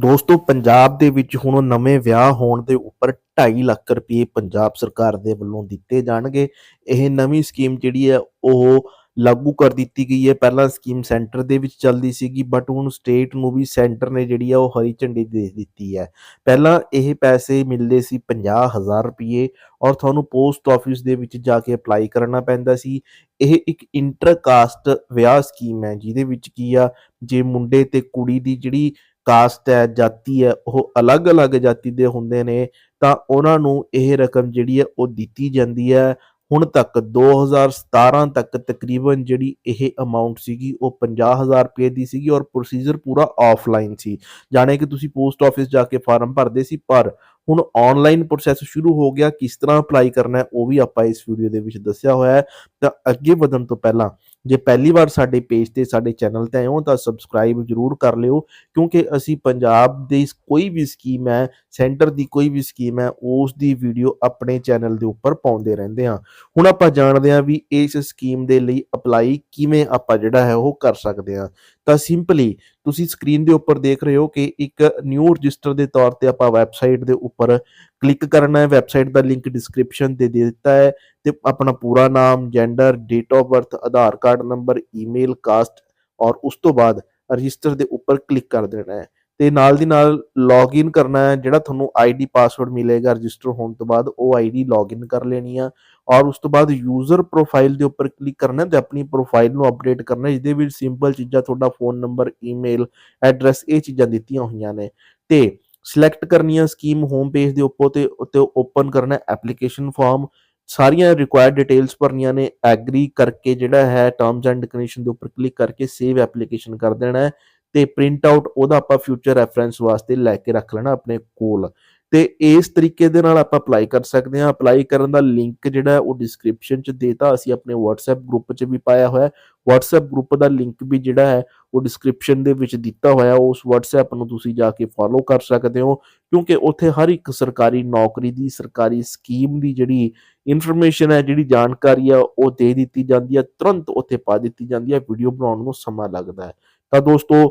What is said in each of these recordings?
ਦੋਸਤੋ, ਪੰਜਾਬ ਦੇ ਵਿੱਚ ਹੁਣ ਨਵੇਂ ਵਿਆਹ ਹੋਣ ਦੇ ਉੱਪਰ 2.5 ਲੱਖ ਰੁਪਏ ਪੰਜਾਬ ਸਰਕਾਰ ਦੇ ਵੱਲੋਂ ਦਿੱਤੇ ਜਾਣਗੇ। ਇਹ ਨਵੀਂ ਸਕੀਮ ਜਿਹੜੀ ਹੈ, ਉਹ ਲਾਗੂ ਕਰ ਦਿੱਤੀ ਗਈ ਹੈ। ਪਹਿਲਾਂ ਸਕੀਮ ਸੈਂਟਰ ਦੇ ਵਿੱਚ ਚੱਲਦੀ ਸੀਗੀ, ਬਟ ਹੁਣ ਸਟੇਟ ਨੂੰ ਵੀ ਸੈਂਟਰ ਨੇ ਜਿਹੜੀ ਆ ਉਹ ਹਰੀ ਝੰਡੀ ਦੇ ਦਿੱਤੀ ਹੈ। ਪਹਿਲਾਂ ਇਹ ਪੈਸੇ ਮਿਲਦੇ ਸੀ 50000 ਰੁਪਏ ਔਰ ਤੁਹਾਨੂੰ ਪੋਸਟ ਆਫਿਸ ਦੇ ਵਿੱਚ ਜਾ ਕੇ ਅਪਲਾਈ ਕਰਨਾ ਪੈਂਦਾ ਸੀ। ਇਹ ਇੱਕ ਇੰਟਰਕਾਸਟ ਵਿਆਹ ਸਕੀਮ ਹੈ, ਜਿਹਦੇ ਵਿੱਚ ਕੀ ਆ, ਜੇ ਮੁੰਡੇ ਤੇ ਕੁੜੀ ਦੀ ਜਿਹੜੀ ਕਾਸਟ ਹੈ, ਜਾਤੀ ਹੈ, ਉਹ ਅਲੱਗ-ਅਲੱਗ ਜਾਤੀ ਦੇ ਹੁੰਦੇ ਨੇ, ਤਾਂ ਉਹਨਾਂ ਨੂੰ ਇਹ ਰਕਮ ਜਿਹੜੀ ਹੈ ਉਹ ਦਿੱਤੀ ਜਾਂਦੀ ਹੈ। ਹੁਣ ਤੱਕ 2017 ਤੱਕ ਤਕਰੀਬਨ ਜਿਹੜੀ ਇਹ ਅਮਾਉਂਟ ਸੀਗੀ, ਉਹ 50000 ਰੁਪਏ ਦੀ ਸੀਗੀ ਔਰ ਪ੍ਰੋਸੀਜਰ ਪੂਰਾ ਆਫਲਾਈਨ ਸੀ। ਜਾਣੇ ਕਿ ਤੁਸੀਂ ਪੋਸਟ ਆਫਿਸ ਜਾ ਕੇ ਫਾਰਮ ਭਰਦੇ ਸੀ, ਪਰ ਹੁਣ ਆਨਲਾਈਨ ਪ੍ਰੋਸੈਸ ਸ਼ੁਰੂ ਹੋ ਗਿਆ, ਕਿਸ ਤਰ੍ਹਾਂ ਅਪਲਾਈ ਕਰਨਾ ਹੈ, ਉਹ ਵੀ ਆਪਾਂ ਇਸ ਵੀਡੀਓ ਦੇ ਵਿੱਚ ਦੱਸਿਆ ਹੋਇਆ ਹੈ। ਤਾਂ ਅੱਗੇ ਵਧਣ ਤੋਂ ਪਹਿਲਾਂ ਜੇ ਪਹਿਲੀ ਵਾਰ ਸਾਡੇ ਪੇਜ ਤੇ, ਸਾਡੇ ਚੈਨਲ ਤੇ ਆਏ ਹੋ ਤਾਂ ਸਬਸਕ੍ਰਾਈਬ ਜਰੂਰ ਕਰ ਲਿਓ, ਕਿਉਂਕਿ ਅਸੀਂ ਪੰਜਾਬ ਦੀ ਕੋਈ ਵੀ ਸਕੀਮ ਹੈ ਸੈਂਟਰ ਦੀ ਕੋਈ ਵੀ ਸਕੀਮ ਹੈ, ਉਸ ਦੀ ਵੀਡੀਓ ਆਪਣੇ ਚੈਨਲ ਦੇ ਉੱਪਰ ਪਾਉਂਦੇ ਰਹਿੰਦੇ ਹਾਂ। ਹੁਣ ਆਪਾਂ ਜਾਣਦੇ ਹਾਂ ਵੀ ਇਸ ਸਕੀਮ ਦੇ ਲਈ ਅਪਲਾਈ ਕਿਵੇਂ ਆਪਾਂ ਜਿਹੜਾ ਹੈ ਉਹ ਕਰ ਸਕਦੇ ਹਾਂ। ਤਾਂ ਸਿੰਪਲੀ ਤੁਸੀਂ ਸਕਰੀਨ ਦੇ ਉੱਪਰ ਦੇਖ ਰਹੇ ਹੋ ਕਿ ਇੱਕ ਨਿਊ ਰਜਿਸਟਰ ਦੇ ਤੌਰ ਤੇ ਆਪਾਂ ਵੈਬਸਾਈਟ ਦੇ ਉੱਪਰ ਕਲਿੱਕ ਕਰਨਾ ਹੈ। ਵੈਬਸਾਈਟ ਦਾ ਲਿੰਕ ਡਿਸਕ੍ਰਿਪਸ਼ਨ ਤੇ ਦੇ ਦਿੱਤਾ ਹੈ ਤੇ ਆਪਣਾ ਪੂਰਾ ਨਾਮ gender date of birth Aadhaar card number email caste ਔਰ ਉਸ ਤੋਂ ਬਾਅਦ ਰਜਿਸਟਰ ਦੇ ਉੱਪਰ ਕਲਿੱਕ ਕਰ ਦੇਣਾ ਹੈ। ਤੇ ਨਾਲ ਦੀ ਨਾਲ ਲੌਗਇਨ ਕਰਨਾ ਹੈ, ਜਿਹੜਾ ਤੁਹਾਨੂੰ ਆਈਡੀ ਪਾਸਵਰਡ ਮਿਲੇਗਾ ਰਜਿਸਟਰ ਹੋਣ ਤੋਂ ਬਾਅਦ, ਉਹ ਆਈਡੀ ਲੌਗਇਨ ਕਰ ਲੈਣੀ ਆ ਔਰ ਉਸ ਤੋਂ ਬਾਅਦ ਯੂਜ਼ਰ ਪ੍ਰੋਫਾਈਲ ਦੇ ਉੱਪਰ ਕਲਿੱਕ ਕਰਨਾ ਤੇ ਆਪਣੀ ਪ੍ਰੋਫਾਈਲ ਨੂੰ ਅਪਡੇਟ ਕਰਨਾ ਜਿਹਦੇ ਵਿੱਚ ਸਿੰਪਲ ਚੀਜ਼ਾਂ ਤੁਹਾਡਾ ਫੋਨ ਨੰਬਰ ਈਮੇਲ ਐਡਰੈਸ ਇਹ ਚੀਜ਼ਾਂ ਦਿੱਤੀਆਂ ਹੋਈਆਂ ਨੇ। ਤੇ ਸਿਲੈਕਟ ਕਰਨੀ ਹੈ ਸਕੀਮ ਹੋਮ ਪੇਜ ਦੇ ਉੱਪਰ ਤੇ, ਉੱਤੇ ਓਪਨ ਕਰਨਾ ਐਪਲੀਕੇਸ਼ਨ ਫਾਰਮ ਸਾਰੀਆਂ ਰਿਕੁਆਇਰਡ ਡਿਟੇਲਸ ਭਰਨੀਆਂ ਨੇ ਐਗਰੀ ਕਰਕੇ ਜਿਹੜਾ ਹੈ ਟਰਮਸ ਐਂਡ ਕੰਡੀਸ਼ਨ ਦੇ ਉੱਪਰ ਕਲਿੱਕ ਕਰਕੇ ਸੇਵ ਐਪਲੀਕੇਸ਼ਨ ਕਰ ਦੇਣਾ ਹੈ। ਤੇ ਪ੍ਰਿੰਟ ਆਊਟ ਉਹਦਾ ਆਪਾਂ ਫਿਊਚਰ ਰੈਫਰੈਂਸ ਵਾਸਤੇ ਲੈ ਕੇ ਰੱਖ ਲੈਣਾ ਆਪਣੇ ਕੋਲ। ਤੇ ਇਸ ਤਰੀਕੇ ਦੇ ਨਾਲ ਆਪਾਂ ਅਪਲਾਈ ਕਰ ਸਕਦੇ ਹਾਂ। ਅਪਲਾਈ ਕਰਨ ਦਾ ਲਿੰਕ ਜਿਹੜਾ ਉਹ ਡਿਸਕ੍ਰਿਪਸ਼ਨ 'ਚ ਦੇਤਾ ਅਸੀਂ ਆਪਣੇ WhatsApp ਗਰੁੱਪ 'ਚ ਵੀ ਪਾਇਆ ਹੋਇਆ ਹੈ। WhatsApp ਗਰੁੱਪ ਦਾ ਲਿੰਕ ਵੀ ਜਿਹੜਾ ਹੈ ਉਹ ਡਿਸਕ੍ਰਿਪਸ਼ਨ ਦੇ ਵਿੱਚ ਦਿੱਤਾ ਹੋਇਆ ਉਸ WhatsApp ਨੂੰ ਤੁਸੀਂ ਜਾ ਕੇ ਫੋਲੋ ਕਰ ਸਕਦੇ ਹੋ। ਕਿਉਂਕਿ ਉੱਥੇ ਹਰ ਇੱਕ ਸਰਕਾਰੀ ਨੌਕਰੀ ਦੀ, ਸਰਕਾਰੀ ਸਕੀਮ ਦੀ ਜਿਹੜੀ ਇਨਫੋਰਮੇਸ਼ਨ ਹੈ, ਜਿਹੜੀ ਜਾਣਕਾਰੀ ਆ ਉਹ ਦੇ ਦਿੱਤੀ ਜਾਂਦੀ ਹੈ। ਤੁਰੰਤ ਉੱਥੇ ਪਾ ਦਿੱਤੀ ਜਾਂਦੀ ਹੈ। ਵੀਡੀਓ ਬਣਾਉਣ ਨੂੰ ਸਮਾਂ ਲੱਗਦਾ ਹੈ। ਤਾਂ ਦੋਸਤੋ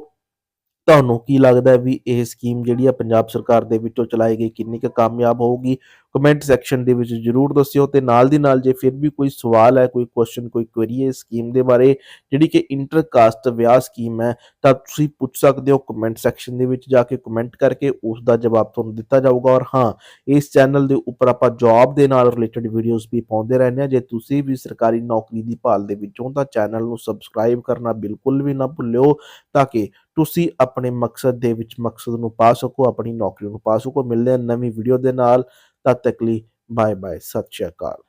ਤੁਹਾਨੂੰ ਕੀ ਲੱਗਦਾ ਵੀ ਇਹ ਸਕੀਮ ਜਿਹੜੀ ਆ ਪੰਜਾਬ ਸਰਕਾਰ ਦੇ ਵਿੱਚੋਂ ਚਲਾਈ ਗਈ ਕਿੰਨੀ ਕੁ ਕਾਮਯਾਬ ਹੋਊਗੀ? ਕਮੈਂਟ ਸੈਕਸ਼ਨ ਦੇ ਵਿੱਚ ਜਰੂਰ ਦੱਸਿਓ ਤੇ ਨਾਲ ਦੀ ਨਾਲ ਜੇ ਫਿਰ ਵੀ ਕੋਈ ਸਵਾਲ ਹੈ, ਕੋਈ ਕੁਐਸਚਨ ਕੋਈ ਕੁਐਰੀ ਹੈ ਸਕੀਮ ਦੇ ਬਾਰੇ, ਜਿਹੜੀ ਕਿ ਇੰਟਰਕਾਸਟ ਵਿਆਹ ਸਕੀਮ ਹੈ, ਤਾਂ ਤੁਸੀਂ ਪੁੱਛ ਸਕਦੇ ਹੋ ਕਮੈਂਟ ਸੈਕਸ਼ਨ ਦੇ ਵਿੱਚ ਜਾ ਕੇ ਕਮੈਂਟ ਕਰਕੇ ਉਸ ਦਾ ਜਵਾਬ ਤੁਹਾਨੂੰ ਦਿੱਤਾ ਜਾਊਗਾ ਔਰ ਹਾਂ, ਇਸ ਚੈਨਲ ਦੇ ਉੱਪਰ ਆਪਾਂ ਜੌਬ ਦੇ ਨਾਲ ਰਿਲੇਟਡ ਵੀਡੀਓਜ਼ ਵੀ ਪਾਉਂਦੇ ਰਹਿੰਦੇ ਹਾਂ। ਜੇ ਤੁਸੀਂ ਵੀ ਸਰਕਾਰੀ ਨੌਕਰੀ ਦੀ ਭਾਲ ਦੇ ਵਿੱਚੋਂ ਤਾਂ ਚੈਨਲ ਨੂੰ ਸਬਸਕ੍ਰਾਈਬ ਕਰਨਾ ਬਿਲਕੁਲ ਵੀ ਨਾ ਭੁੱਲਿਓ ਤਾਂ ਕਿ ਤੁਸੀਂ ਆਪਣੇ ਮਕਸਦ ਦੇ ਵਿੱਚ ਮਕਸਦ ਨੂੰ ਪਾ ਸਕੋ, ਆਪਣੀ ਨੌਕਰੀ ਨੂੰ ਪਾ ਸਕੋ। ਮਿਲਦੇ ਹਾਂ ਨਵੀਂ ਵੀਡੀਓ ਦੇ ਨਾਲ। ਤਦ ਤੱਕ ਲਈ ਬਾਏ ਬਾਏ ਸਤਿ ਸ਼੍ਰੀ ਅਕਾਲ।